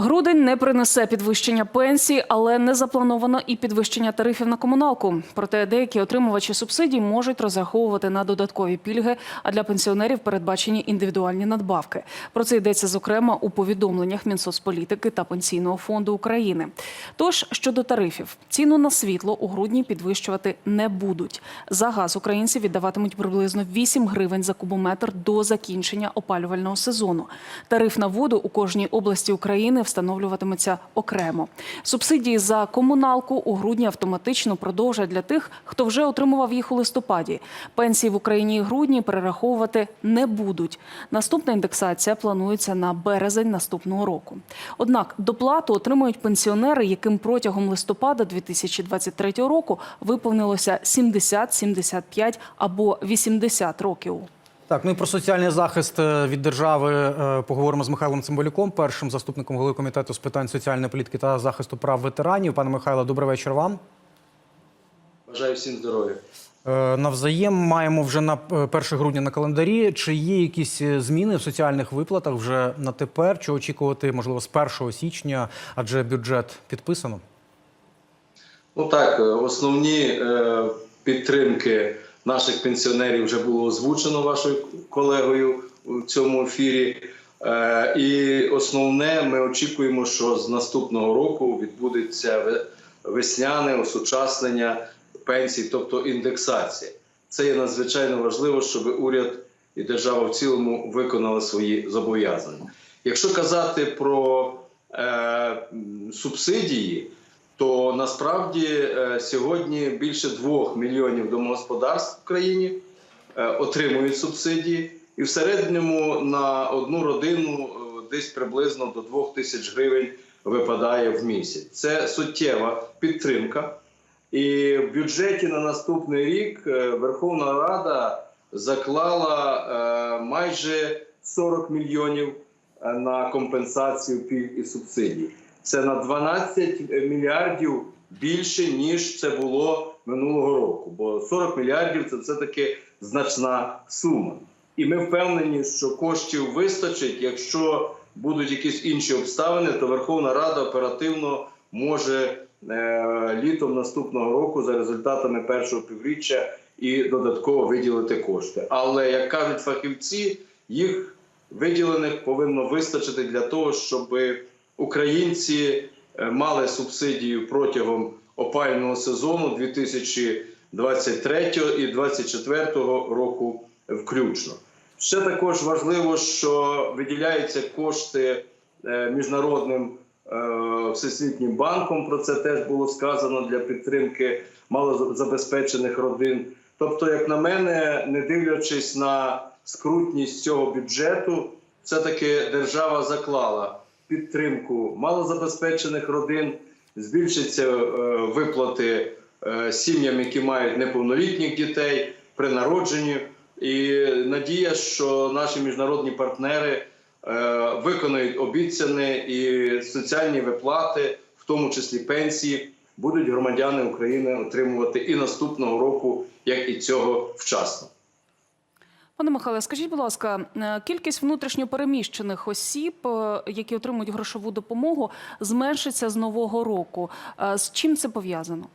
Грудень не принесе підвищення пенсій, але не заплановано і підвищення тарифів на комуналку. Проте деякі отримувачі субсидій можуть розраховувати на додаткові пільги, а для пенсіонерів передбачені індивідуальні надбавки. Про це йдеться зокрема у повідомленнях Мінсоцполітики та Пенсійного фонду України. Тож щодо тарифів, ціну на світло у грудні підвищувати не будуть. За газ українці віддаватимуть приблизно 8 гривень за кубометр до закінчення опалювального сезону. Тариф на воду у кожній області України встановлюватиметься окремо. Субсидії за комуналку у грудні автоматично продовжать для тих, хто вже отримував їх у листопаді. Пенсії в Україні і грудні перераховувати не будуть. Наступна індексація планується на березень наступного року. Однак доплату отримують пенсіонери, яким протягом листопада 2023 року виповнилося 70, 75 або 80 років. Так, ну і про соціальний захист е, від держави е, поговоримо з Михайлом Цимбалюком, першим заступником голови комітету з питань соціальної політики та захисту прав ветеранів. Пане Михайло, добрий вечір вам. Бажаю всім здоров'я. Е, Навзаєм маємо вже на е, 1 грудня на календарі. Чи є якісь зміни в соціальних виплатах вже на тепер? Чи очікувати можливо з 1 січня, адже бюджет підписано? Ну так, основні підтримки наших пенсіонерів вже було озвучено вашою колегою у цьому ефірі. Е, і основне, ми очікуємо, що з наступного року відбудеться весняне осучаснення пенсій, тобто індексація. Це є надзвичайно важливо, щоб уряд і держава в цілому виконали свої зобов'язання. Якщо казати про е, субсидії, то насправді е, сьогодні більше двох мільйонів домогосподарств в країні е, отримують субсидії, і в середньому на одну родину е, десь приблизно до двох тисяч гривень випадає в місяць. Це суттєва підтримка. І в бюджеті на наступний рік Верховна Рада заклала майже 40 мільйонів на компенсацію пільг і субсидій. Це на 12 мільярдів більше ніж це було минулого року. Бо 40 мільярдів це все таки значна сума. І ми впевнені, що коштів вистачить. Якщо будуть якісь інші обставини, то Верховна Рада оперативно може е, літом наступного року за результатами першого півріччя і додатково виділити кошти. Але як кажуть фахівці, їх виділених повинно вистачити для того, щоб українці е, мали субсидію протягом опального сезону 2023 і 2024 року включно. Ще також важливо, що виділяються кошти е, міжнародним е, всесвітнім банком. Про це теж було сказано для підтримки малозабезпечених родин. Тобто, як на мене, не дивлячись на скрутність цього бюджету, все-таки держава заклала підтримку малозабезпечених родин, збільшаться е, виплати е, сім'ям, які мають неповнолітніх дітей при народженні. І надія, що наші міжнародні партнери е, виконають обіцяне і соціальні виплати, в тому числі пенсії, будуть громадяни України отримувати і наступного року, як і цього вчасно. Пане Михайле, скажіть, будь ласка, е, кількість внутрішньопереміщених осіб, е, які отримують грошову допомогу, зменшиться з нового року. Е, З чим це пов'язано?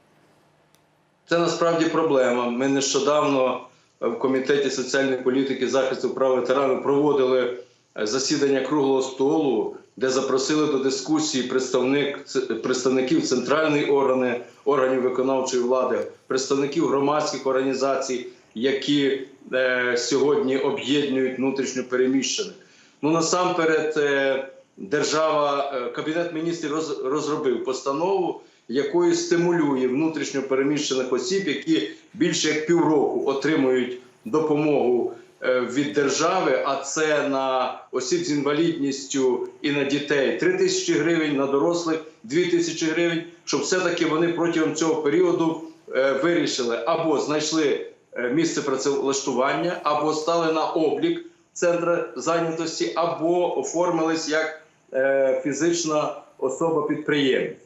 Це насправді проблема. Ми нещодавно в комітеті соціальної політики захисту прав ветеранів проводили засідання круглого столу, де запросили до дискусії представник представників центральної органи органів виконавчої влади, представників громадських організацій, які е, сьогодні об'єднують внутрішньо переміщених. Ну насамперед, е, держава, е, кабінет міністрів роз, розробив постанову, якою стимулює внутрішньо переміщених осіб, які більше як півроку отримують допомогу е, від держави, а це на осіб з інвалідністю і на дітей 3 тисячі гривень, на дорослих 2 тисячі гривень, щоб все-таки вони протягом цього періоду е, вирішили або знайшли е, місце працевлаштування, або стали на облік центру зайнятості, або оформились як е, фізична особа-підприємець.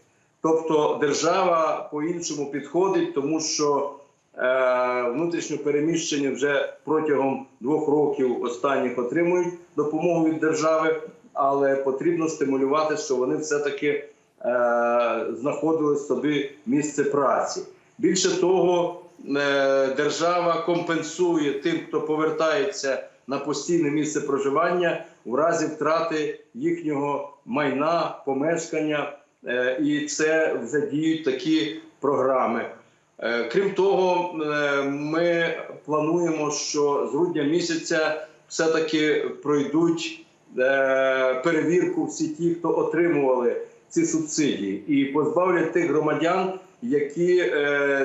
Тобто держава по-іншому підходить, тому що е, внутрішньо переміщені вже протягом двох років останніх отримують допомогу від держави. але потрібно стимулювати, щоб вони все-таки е, знаходили собі місце праці. Більше того, е, держава компенсує тим, хто повертається на постійне місце проживання в разі втрати їхнього майна, помешкання, е, і це вже діють такі програми. Е, Крім того, е, ми плануємо, що з грудня місяця все-таки пройдуть е, перевірку всі ті, хто отримували ці субсидії, і позбавлять тих громадян, які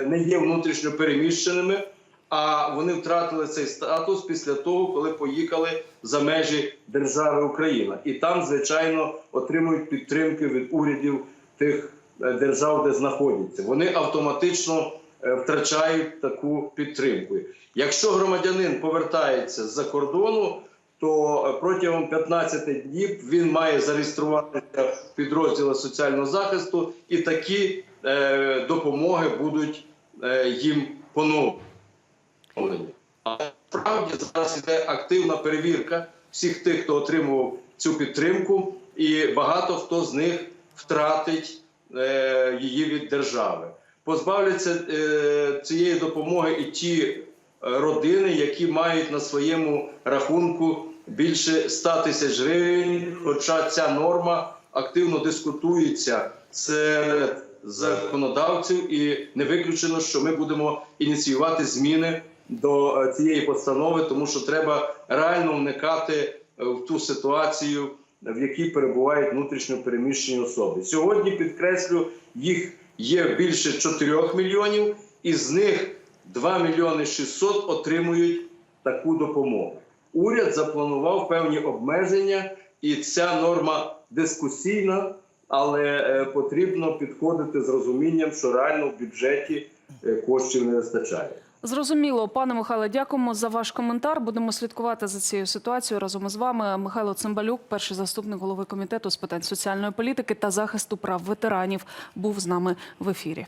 не є внутрішньо переміщеними, а вони втратили цей статус після того, коли поїхали за межі держави Україна, і там, звичайно, отримують підтримки від урядів тих держав, де знаходяться. Вони автоматично втрачають таку підтримку. Якщо громадянин повертається з-за кордону, то е, протягом 15 днів він має зареєструватися в підрозділі соціального захисту, і такі е, допомоги будуть е, їм поновлені. Але справді зараз йде активна перевірка всіх тих, хто отримував цю підтримку, і багато хто з них втратить е, її від держави. Позбавляться е, цієї допомоги і ті е, родини, які мають на своєму рахунку більше 100 тисяч гривень. Хоча ця норма активно дискутується серед законодавців, і не виключено, що ми будемо ініціювати зміни до е, цієї постанови, тому що треба реально вникати в ту ситуацію, в якій перебувають внутрішньо переміщені особи. Сьогодні підкреслю, їх є більше 4 мільйонів, і з них 2 мільйони 600 отримують таку допомогу. Уряд запланував певні обмеження, і ця норма дискусійна, але е, потрібно підходити з розумінням, що реально в бюджеті е, коштів не вистачає. Зрозуміло, пане Михайле, дякуємо за ваш коментар. Будемо слідкувати за цією ситуацією разом із вами. Михайло Цимбалюк, перший заступник голови комітету з питань соціальної політики та захисту прав ветеранів, був з нами в ефірі.